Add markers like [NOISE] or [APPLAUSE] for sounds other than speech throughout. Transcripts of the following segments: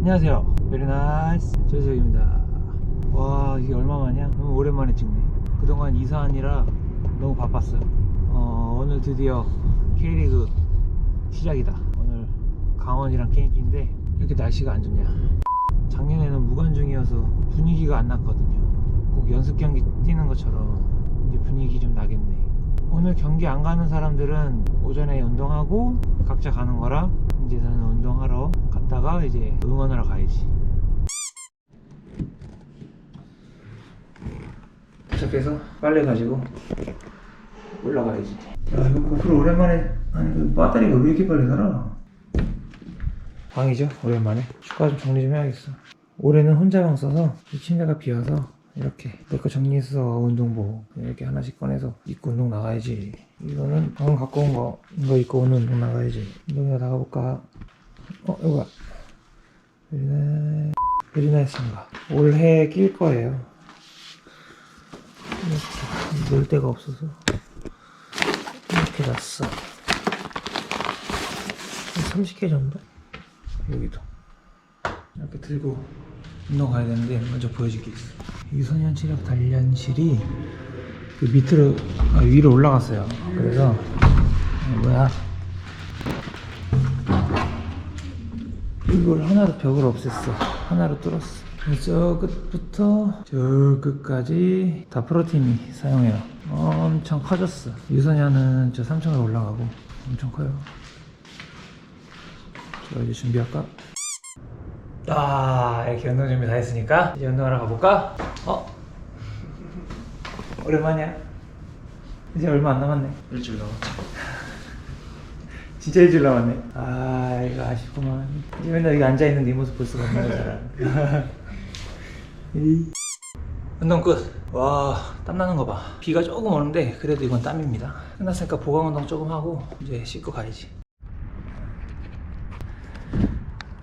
안녕하세요. 베리나이스 조석입니다. 와 이게 얼마만이야? 너무 오랜만에 찍네. 그동안 이사하느라 너무 바빴어요. 어, 오늘 드디어 K리그 시작이다. 오늘 강원이랑 게임인데 이렇게 날씨가 안 좋냐? 작년에는 무관중이어서 분위기가 안 났거든요. 꼭 연습 경기 뛰는 것처럼 이제 분위기 좀 나겠네. 오늘 경기 안 가는 사람들은 오전에 운동하고 각자 가는 거라 이제 저는 운동하러 갔다가 이제 응원하러 가야지. 도착해서 빨래 가지고 올라가야지. 야 이거 고프로 오랜만에 아니 그 배터리가 왜 이렇게 빨리 살아? 방이죠 오랜만에 축가 좀 정리 좀 해야겠어. 올해는 혼자 방 써서 이 침대가 비어서 이렇게 내 거 정리해서 운동복 이렇게 하나씩 꺼내서 입고 운동 나가야지. 이거는 방금 갖고 온 거 이거 입고 오늘 운동 나가야지. 운동이나 나가볼까? 어 이거야. 베리나 베리나였습니다. 올해 낄 거예요. 이렇게 놀 데가 없어서 이렇게. 한 30개 정도? 여기도 이렇게 들고 운동 가야 되는데 먼저 보여줄 게 있어. 유선현 체력 단련실이 그 밑으로 아, 위로 올라갔어요. 그래서 어, 뭐야? 이걸 하나로 벽을 없앴어. 하나로 뚫었어. 저 끝부터 저 끝까지 다 프로팀이 사용해요. 엄청 커졌어. 유선현은 저 3층으로 올라가고 엄청 커요. 저 이제 준비할까? 아 이렇게 운동 준비 다 했으니까 이제 운동하러 가볼까? 어? 오랜만이야. 이제 얼마 안 남았네. 일주일 남았지. [LAUGHS] 진짜 일주일 남았네. 아, 이거 아쉽구만. 이제 맨날 여기 앉아 있는 네 모습 볼 수가 없는 거잖아. [LAUGHS] 이. 운동 끝. 와, 땀 나는 거 봐. 비가 조금 오는데, 그래도 이건 땀입니다. 끝났으니까 보강 운동 조금 하고, 이제 씻고 가야지.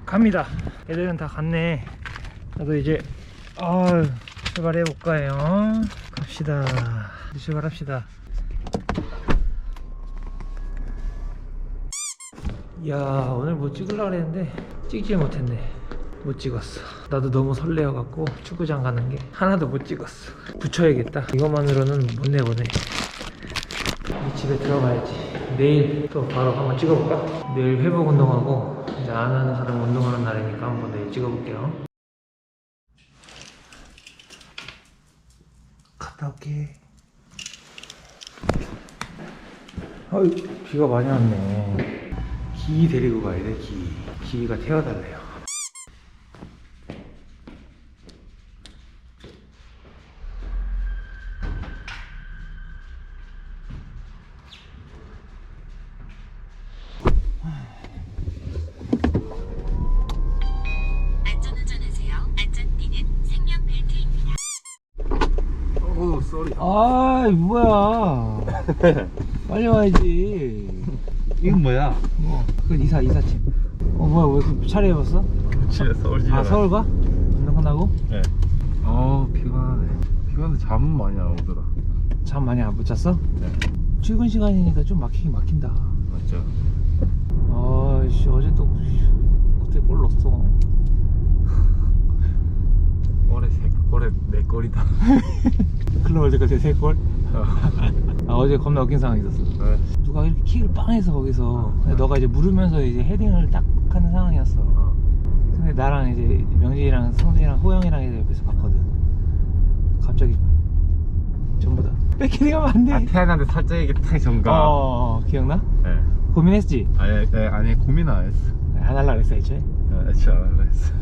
갑니다. 애들은 다 갔네. 나도 이제, 아 출발해 볼까요? 갑시다. 이제 출발합시다. 야 오늘 뭐 찍으려고 했는데 찍질 못했네 못 찍었어 나도 너무 설레어갖고 축구장 가는 게 하나도 못 찍었어 붙여야겠다 이것만으로는 못 내보내 집에 들어가야지 내일 또 바로 한번 찍어볼까? 내일 회복 운동하고 이제 안 하는 사람 운동하는 날이니까 한번 내일 찍어볼게요 갔다 올게 어이 비가 많이 왔네 기 데리고 가야 돼, 기. 기가 태워달래요. 오, 쏘리. 아, 뭐야. [LAUGHS] 빨리 와야지. 이건 뭐야? 뭐, 그건 이사, 이사팀. 어, 뭐야, 왜 이렇게 차려입었어? 진짜 서울 아, 서울 가? 운동 끝나고? 네. 어, 피곤하네. 피곤한데 잠은 많이 안 오더라. 잠 많이 안 붙였어? 네. 출근 시간이니까 좀 막히긴 막힌다. 맞죠? 아이씨, 어제 또, 어떻게 골 넣었어? [LAUGHS] 올해 세, 올해 네 골이다. [LAUGHS] 클럽 월드컵 세 골? [LAUGHS] 아, 어제 겁나 웃긴 상황이 있었어. 네. 누가 이렇게 킥을 빵 해서 거기서 근데 너가 이제 물으면서 이제 헤딩을 딱 하는 상황이었어 어. 근데 나랑 이제 명진이랑 성준이랑 호영이랑 이제 옆에서 봤거든 갑자기 전부 다 백헤딩 하면 안돼 아, 태어났는데 살짝 이게 탕 정가. 어, 기억나? 네. 고민했지? 아니, 네, 아니, 고민 안 했어. 안 할라 그랬어 애초에 네, 진짜 안 할라 했어.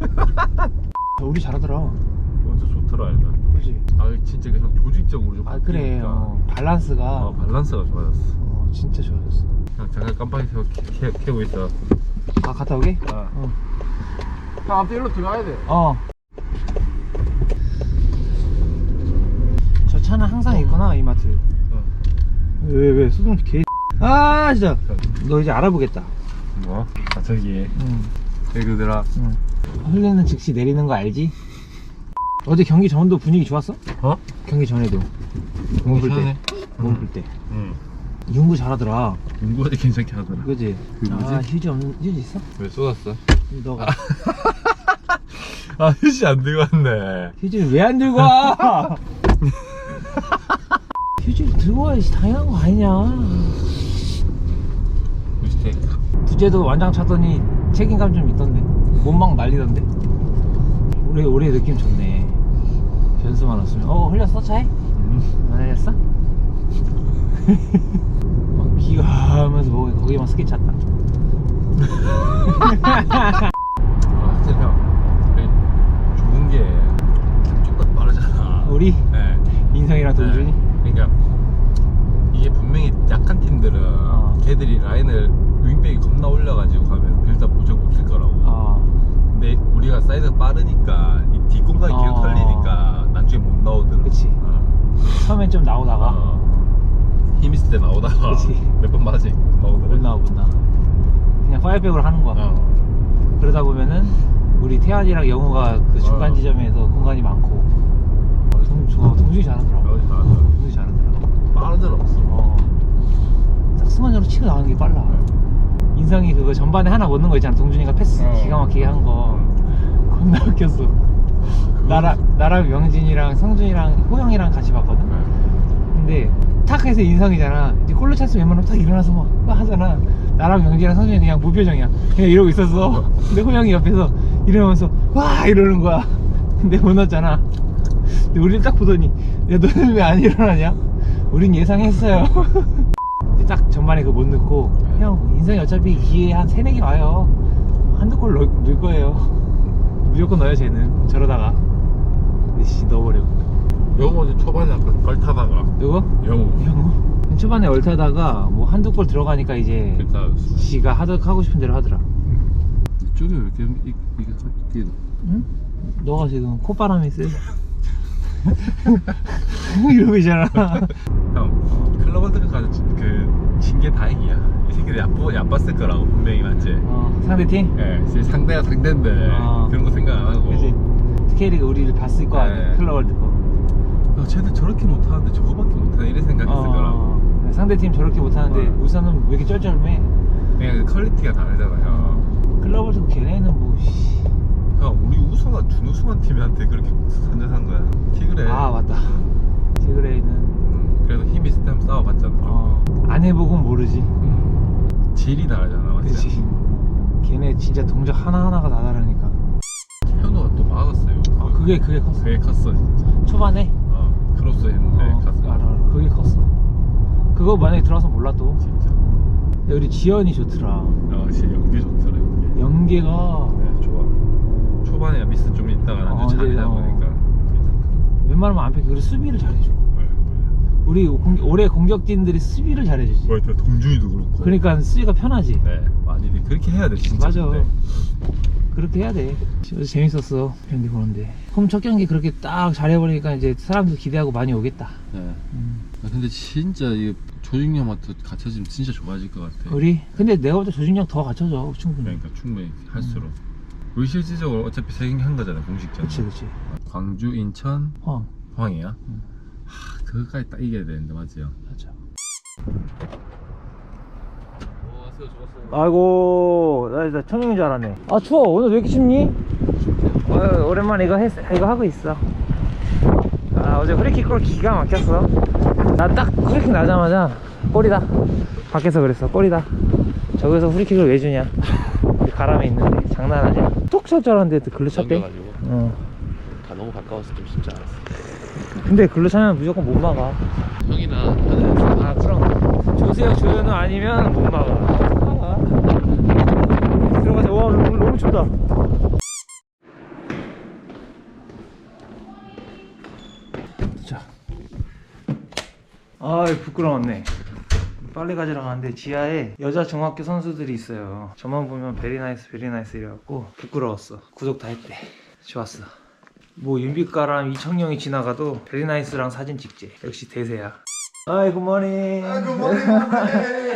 [LAUGHS] 우리 잘하더라 완전 좋더라, 일단. 그지? 아, 진짜 계속 조직적으로 좀 아 그래 바뀌니까. 어, 밸런스가 어, 밸런스가 좋아졌어. 어, 진짜 좋아졌어 그냥 잠깐 깜빡이 켜고 켜- 켜고 있어. 아 갔다 오게? 아. 어. 형, 앞에 일로 들어가야 돼. 어. 저 차는 항상 있구나 이마트. 어. 왜왜 수동 개. 아 진짜. 너 이제 알아보겠다. 뭐? 아, 저기. 응. 얘들아. 응. 흘리는 즉시 내리는 거 알지? 어제 경기 전도 분위기 좋았어? 어? 경기 전에도. 몸 풀 때. 시원해. 몸풀 때. 응. 윤구 잘하더라 공부하기 괜찮게 하더라 그지? 그 뭐지? 아 휴지 없는 휴지 있어? 왜 쏟았어? 너가 [LAUGHS] 아 휴지 안 들고 왔네 휴지를 왜 안 들고 와? [LAUGHS] 휴지를 들고 와야지 당연한 거 아니냐 스테이크 부재도 완장 찼더니 책임감 좀 있던데 몸막 날리던데 올해 올해 느낌 좋네 변수만 없으면 어 흘렸어 차에? 안 흘렸어? [LAUGHS] 막 기가 하면서 뭐 거기만 스케치 찼다 [LAUGHS] 아 확실히 형 되게 좋은 게 쪽가 빠르잖아 우리 네. 인성이랑 동준이 네. 그러니까 이게 분명히 약한 팀들은 어. 걔들이 라인을 윙백이 겁나 올려가지고 가면 빌드업 무조건 못킬 거라고 어 근데 우리가 사이드가 빠르니까 이 뒷공간이 계속 어. 털리니까 나중에 못 나오더라고 그치. 어. 좀 나오다가. 어. 힘 있을 때 나오다가 그치. [LAUGHS] 몇 번 맞지 못 나와 못 나와 그냥 파이백으로 하는 거야. 어. 그러다 보면은 우리 태안이랑 영우가 그 중간 어. 지점에서 공간이 많고. 동, 저, 동준이 잘하더라고. 동준이 잘하더라고. 빠르더라고 어. 딱 순간적으로 치고 나가는 게 빨라. 인성이 그거 전반에 하나 넣는 거 있잖아. 동준이가 패스 어. 기가 막히게 한 거. 겁나 웃겼어. 나랑 나랑 명진이랑 성준이랑 호영이랑 같이 봤거든 근데 탁 해서 인성이잖아. 이제 골로 찼으면 웬만하면 탁 일어나서 막, 막 하잖아. 나랑 명진이랑 성준이 그냥 무표정이야. 그냥 이러고 있었어. [LAUGHS] 근데 호영이 옆에서 이러면서 와! 이러는 거야. [LAUGHS] 근데 못 넣었잖아. 근데 우리를 딱 보더니 야 너는 왜 안 일어나냐? 우린 예상했어요. [LAUGHS] 딱 전반에 그거 못 넣고 형 인성이 어차피 기회 한 세네 개 와요. 한두 골 넣, 넣을 거예요. 무조건 넣어요 쟤는. 저러다가. 근데 씨 넣어버리고 영호 어제 초반에 약간 걸타다가. 누구? 영호 영호 초반에 얼타다가 뭐 한두 골 들어가니까 이제 그러니까 지가 하도 하고 싶은 대로 하더라. 이쪽에 왜 이렇게 이- 이게 이게 응? 너가 지금 콧바람이 세 [LAUGHS] 이러고 있잖아. 형 클럽한테까지 그진게 다행이야. 이 새끼들 얕보 얕봤을 거라고 분명히 맞지? 어, 상대 팀? 예 지금 상대가 상대인데 어. 그런 거 생각 안 하고. 그지 K리그 우리를 봤을 거 아니야. 네. 클럽 월드컵 야 쟤들 저렇게 못하는데 저거밖에 못하네 이래 생각했을 거라고. 어, 상대팀 저렇게 못하는데 어. 울산은 왜 이렇게 쩔쩔매 그냥 그 퀄리티가 다르잖아요. 클럽 월드컵 걔네는 뭐 씨. 형 우리 우승한 준우승한 팀한테 그렇게 선전한 거야. 티그레. 아 맞다. 티그레이는. 음, 그래도 힘 있을 때 한번 싸워봤잖아. 어, 안 해보곤 모르지. 음. 질이 다르잖아 맞지? 그치. 걔네 진짜 동작 하나하나가 다 다르니까. 현우가 또 막았어요. 아 그게 그게 컸어. 그게 컸어 진짜. 초반에? 어 크로스 했는데 어, 갔어 알아 알아. 그게 컸어. 그거 만약에 들어와서 몰라도 진짜. 우리 지연이 좋더라. 어 진짜 연기 좋더라 연기. 연계가. 네 좋아. 초반에 미스 좀 있다가 어, 나중에 근데, 잘하다 어. 보니까 괜찮다 웬만하면 안 뺏겨 그리고 수비를 잘해줘. 우리 공, 올해 공격진들이 수비를 잘해주지. 맞아 동준이도 그렇고. 그러니까 수비가 편하지. 네 많이 그렇게 해야 돼 진짜. 맞아. 근데. 그렇게 해야 돼. 재밌었어 경기 보는데. 홈첫 경기 그렇게 딱 잘해버리니까 이제 사람들 기대하고 많이 오겠다. 네. 음. 아, 근데 진짜 이 조직력한테 갖춰지면 진짜 좋아질 것 같아. 우리? 근데 내가 볼 때 조직력 더 갖춰져 충분히. 그러니까 충분히 할수록. 우리 실질적으로 어차피 세 경기 한 거잖아 공식전 그치 그치. 광주 인천 어 포항이야? 응. 하 그거까지 딱 이겨야 되는데 맞지요 맞아 아이고 나 진짜 천영인 줄 알았네. 아 추워. 오늘 왜 이렇게 춥니? 어, 오랜만에 이거 했, 이거 하고 있어. 아 어제 프리킥 골 기가 막혔어. 나 딱 프리킥 나자마자 골이다. 밖에서 그랬어. 골이다. 저기서 프리킥을 왜 주냐? 가람에 있는데 장난하냐 톡찰 줄 알았는데 또 글로 넘겨가지고. 어. 다 너무 가까워서 좀 쉽지 않았어. 근데 글로 차면 무조건 못 막아. 형이나 하는 아 그럼. 조세혁 조현우 아니면 못 막아 막아. 들어가자 와 춥다. 자. 아이 부끄러웠네. 빨리 가지러 가는데 지하에 여자 중학교 선수들이 있어요. 저만 보면 베리나이스 베리나이스 이래갖고 부끄러웠어. 구독 다 했대. 좋았어. 뭐 윤빛가람 이청용이 지나가도 베리나이스랑 사진 찍지. 역시 대세야. 아이 굿모닝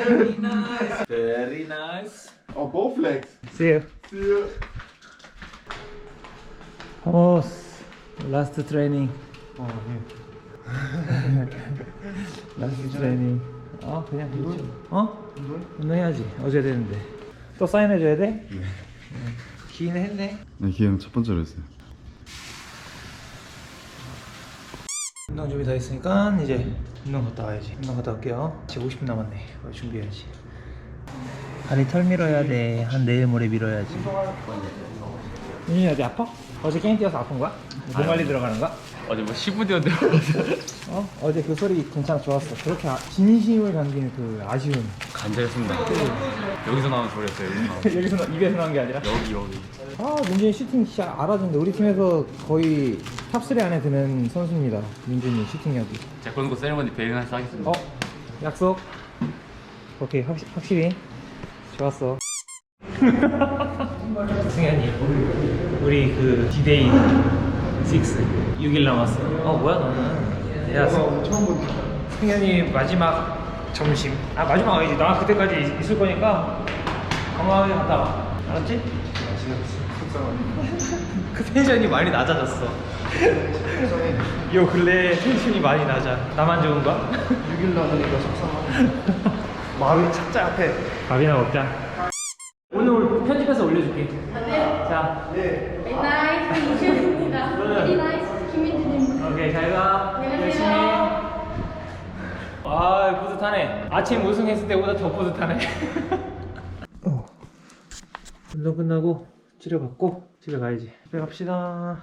Very nice Very nice. Oh, both legs. See you See you. Vamos Last training. Oh, [LAUGHS] here Last training. 어 그냥 그렇죠. 어? 운동해야지. 어제 됐는데. 또 사인해줘야 돼? 네. 기인 했네? 네, 기회는 첫 번째로 했어요. 운동 준비 다 했으니까 이제 운동 갔다 와야지. 운동 갔다 올게요. 지금 50분 남았네. 어, 준비해야지 다리 털 밀어야 돼 한 내일 모레 밀어야지 윤준이 어디 아파? 어제 게임 뛰어서 아픈 거야? 몸 관리 들어가는 거야? 어제 뭐 10분 뛰었는데 어? 어제 그 소리 괜찮아 좋았어 그렇게 아- 진심을 담기는 그 아쉬움 간절했습니다 여기서 나온 소리였어요 여기서 나- 입에서 나온 게 아니라 여기 여기 아 민준이 슈팅 진짜 알아준다 우리 팀에서 거의 탑3 안에 드는 선수입니다 민준이 슈팅력이 제가 그런 거 세레머니 베링한테 하겠습니다 어? 약속? 오케이 확, 확실히 좋았어. 승현이 우리 그 디데이 6 6일 남았어. 어 뭐야 너는? 야 처음 본 승현이 마지막 점심. 아 마지막 아니지. 나 그때까지 있- 있을 거니까 건강하게 갔다 와. 알았지? [LAUGHS] 그 텐션이 많이 낮아졌어. [LAUGHS] 요 근래 텐션이 많이 낮아. 나만 좋은가? 6일 남으니까 속상하네 [LAUGHS] 마음이 착잡해. 밥이나 먹자. 오늘 편집해서 올려줄게. 자 나이스 이슈입니다. Very nice 김민준입니다. 오케이 잘 가. 열심히. 아 뿌듯하네. 아침 우승했을 때보다 더 뿌듯하네. [LAUGHS] 어. 운동 끝나고 치료받고 집에 가야지. 집에 갑시다.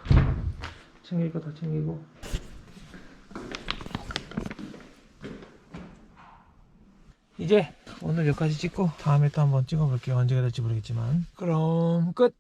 챙길 거 다 챙기고 이제 오늘 여기까지 찍고 다음에 또 한번 찍어 볼게요. 언제가 될지 모르겠지만. 그럼 끝